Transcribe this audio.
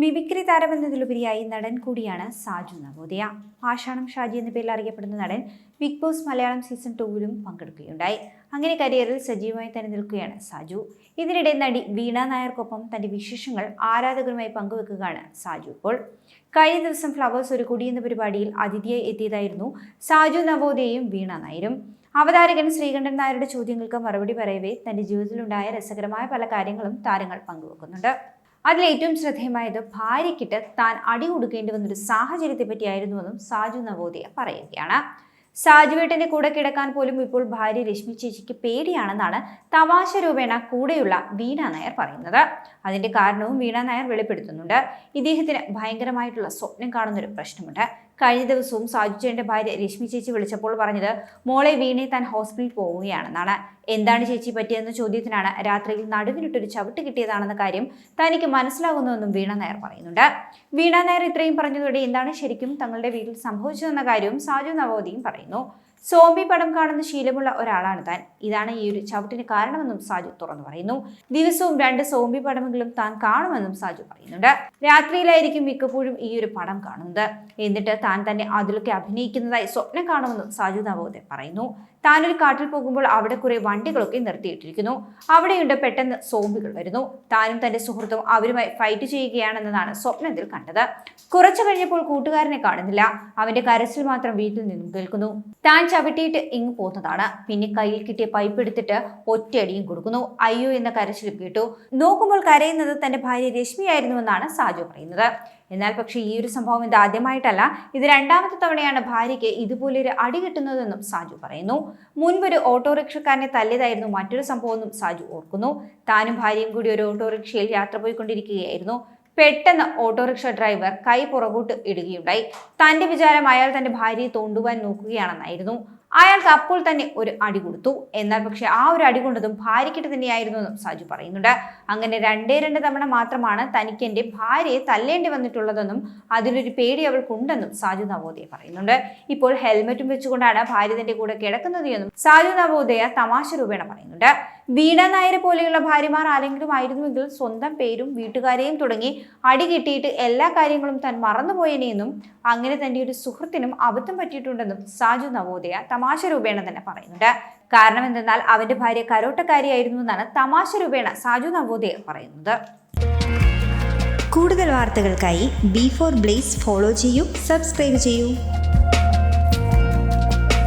Mimicry താരമെന്നതിലുപരിയായി നടൻ കൂടിയാണ് സാജു നവോദയ. ആഷാണം ഷാജി എന്ന പേരിൽ അറിയപ്പെടുന്ന നടൻ ബിഗ് ബോസ് മലയാളം സീസൺ ടൂവിലും പങ്കെടുക്കുകയുണ്ടായി. അങ്ങനെ കരിയറിൽ സജീവമായി തന്നെ നിൽക്കുകയാണ് സാജു. ഇതിനിടെ നടി വീണ നായർക്കൊപ്പം തന്റെ വിശേഷങ്ങൾ ആരാധകരുമായി പങ്കുവെക്കുകയാണ് സാജു ഇപ്പോൾ. കഴിഞ്ഞ ദിവസം ഫ്ലവേഴ്സ് ഒരു കുടി എന്ന പരിപാടിയിൽ അതിഥിയായി എത്തിയതായിരുന്നു സാജു നവോദയയും വീണ നായരും. അവതാരകൻ ശ്രീകണ്ഠൻ നായരുടെ ചോദ്യങ്ങൾക്ക് മറുപടി പറയവേ തന്റെ ജീവിതത്തിലുണ്ടായ രസകരമായ പല കാര്യങ്ങളും താരങ്ങൾ പങ്കുവെക്കുന്നുണ്ട്. അതിൽ ഏറ്റവും ശ്രദ്ധേയമായത് ഭാര്യയ്ക്കിട്ട് താൻ അടി കൊടുക്കേണ്ടി വന്നൊരു സാഹചര്യത്തെ പറ്റിയായിരുന്നുവെന്നും സാജു നവോദിയ പറയുകയാണ്. സാജുവേട്ടന്റെ കൂടെ കിടക്കാൻ പോലും ഇപ്പോൾ ഭാര്യ രശ്മി ചേച്ചിക്ക് പേടിയാണെന്നാണ് തമാശ രൂപേണ കൂടെയുള്ള വീണ നായർ പറയുന്നത്. അതിന്റെ കാരണവും വീണ നായർ വെളിപ്പെടുത്തുന്നുണ്ട്. ഇദ്ദേഹത്തിന് ഭയങ്കരമായിട്ടുള്ള സ്വപ്നം കാണുന്നൊരു പ്രശ്നമുണ്ട്. കഴിഞ്ഞ ദിവസവും സാജുചേന്റെ ഭാര്യ രശ്മി ചേച്ചി വിളിച്ചപ്പോൾ പറഞ്ഞത് മോളെ വീണെ താൻ ഹോസ്പിറ്റലിൽ പോവുകയാണെന്നാണ്. എന്താണ് ചേച്ചി പറ്റിയെന്ന ചോദ്യത്തിനാണ് രാത്രിയിൽ നടുവിനിട്ടൊരു ചവിട്ട് കിട്ടിയതാണെന്ന കാര്യം തനിക്ക് മനസ്സിലാകുന്നുവെന്നും വീണ നായർ പറയുന്നുണ്ട്. വീണ നായർ ഇത്രയും പറഞ്ഞതോടെ എന്താണ് ശരിക്കും തങ്ങളുടെ വീട്ടിൽ സംഭവിച്ചതെന്ന കാര്യവും സാജു നവോദിയും പറയുന്നു സോംബി പടം കാണുന്ന ശീലമുള്ള ഒരാളാണ് താൻ. ഇതാണ് ഈ ഒരു ചവിട്ടിന് കാരണമെന്നും സാജു തുറന്നു പറയുന്നു. ദിവസവും രണ്ട് സോംബി പടമെങ്കിലും താൻ കാണുമെന്നും സാജു പറയുന്നുണ്ട്. രാത്രിയിലായിരിക്കും മിക്കപ്പോഴും ഈ ഒരു പടം കാണുന്നത്. എന്നിട്ട് താൻ തന്നെ അതിലൊക്കെ അഭിനയിക്കുന്നതായി സ്വപ്നം കാണുമെന്നും സാജു നവോദയ പറയുന്നു. താനൊരു കാട്ടിൽ പോകുമ്പോൾ അവിടെ കുറെ വണ്ടികളൊക്കെ നിർത്തിയിട്ടിരിക്കുന്നു. അവിടെയുണ്ട് പെട്ടെന്ന് സോംബികൾ വരുന്നു. താനും തന്റെ സുഹൃത്തും അവരുമായി ഫൈറ്റ് ചെയ്യുകയാണെന്നതാണ് സ്വപ്നത്തിൽ കണ്ടത്. കുറച്ചു കഴിഞ്ഞപ്പോൾ കൂട്ടുകാരനെ കാണുന്നില്ല. അവന്റെ കരച്ചിൽ മാത്രം വീട്ടിൽ നിന്നും കേൾക്കുന്നു. താൻ ചവിട്ടിയിട്ട് ഇങ്ങ് പോകുന്നതാണ്. പിന്നെ കയ്യിൽ കിട്ടിയ പൈപ്പ് എടുത്തിട്ട് ഒറ്റയടിയും കൊടുക്കുന്നു. അയ്യോ എന്ന കരച്ചിലും കേട്ടു. നോക്കുമ്പോൾ കരയുന്നത് തന്റെ ഭാര്യ രശ്മിയായിരുന്നുവെന്നാണ് സാജു പറയുന്നത്. എന്നാൽ പക്ഷേ ഈ ഒരു സംഭവം ഇത് ആദ്യമായിട്ടല്ല. ഇത് രണ്ടാമത്തെ തവണയാണ് ഭാര്യയ്ക്ക് ഇതുപോലൊരു അടി കിട്ടുന്നതെന്നും സാജു പറയുന്നു. മുൻപൊരു ഓട്ടോറിക്ഷക്കാരനെ തല്ലിയതായിരുന്നു മറ്റൊരു സംഭവമെന്നും സാജു ഓർക്കുന്നു. താനും ഭാര്യയും കൂടി ഒരു ഓട്ടോറിക്ഷയിൽ യാത്ര പോയിക്കൊണ്ടിരിക്കുകയായിരുന്നു. പെട്ടെന്ന് ഓട്ടോറിക്ഷ ഡ്രൈവർ കൈ പുറകോട്ട് ഇടുകയുണ്ടായി. തന്റെ വിചാരം അയാൾ തന്റെ ഭാര്യയെ തോണ്ടുവാൻ നോക്കുകയാണെന്നായിരുന്നു. അയാൾക്ക് അപ്പോൾ തന്നെ ഒരു അടി കൊടുത്തു. എന്നാൽ പക്ഷെ ആ ഒരു അടി കൊണ്ടതും ഭാര്യയ്ക്കിട്ട് തന്നെയായിരുന്നു എന്നും സാജു പറയുന്നുണ്ട്. അങ്ങനെ രണ്ടേ രണ്ട് തവണ മാത്രമാണ് തനിക്ക് എന്റെ ഭാര്യയെ തല്ലേണ്ടി വന്നിട്ടുള്ളതെന്നും അതിലൊരു പേടി അവൾക്കുണ്ടെന്നും സാജു നവോദയ പറയുന്നുണ്ട്. ഇപ്പോൾ ഹെൽമെറ്റും വെച്ചുകൊണ്ടാണ് ഭാര്യ തന്റെ കൂടെ കിടക്കുന്നത് എന്നും സാജു നവോദയ തമാശ രൂപേണ പറയുന്നുണ്ട്. വീണ നായരെ പോലെയുള്ള ഭാര്യമാർ ആരെങ്കിലും ആയിരുന്നുവെങ്കിൽ സ്വന്തം പേരും വീട്ടുകാരെയും തുടങ്ങി അടി കിട്ടിയിട്ട് എല്ലാ കാര്യങ്ങളും താൻ മറന്നുപോയനെയെന്നും അങ്ങനെ തന്റെ ഒരു സുഹൃത്തിനും അബദ്ധം പറ്റിയിട്ടുണ്ടെന്നും സാജു നവോദയ തമാശ രൂപേണ തന്നെ പറയുന്നുണ്ട്. കാരണം എന്തെന്നാൽ അവന്റെ ഭാര്യ കരോട്ടക്കാരിയായിരുന്നു എന്നാണ് തമാശ രൂപേണ സാജു നവോദയ പറയുന്നത്. കൂടുതൽ വാർത്തകൾക്കായി ബി ഫോർ ബ്ലേസ് ഫോളോ ചെയ്യൂ സബ്സ്ക്രൈബ് ചെയ്യൂ.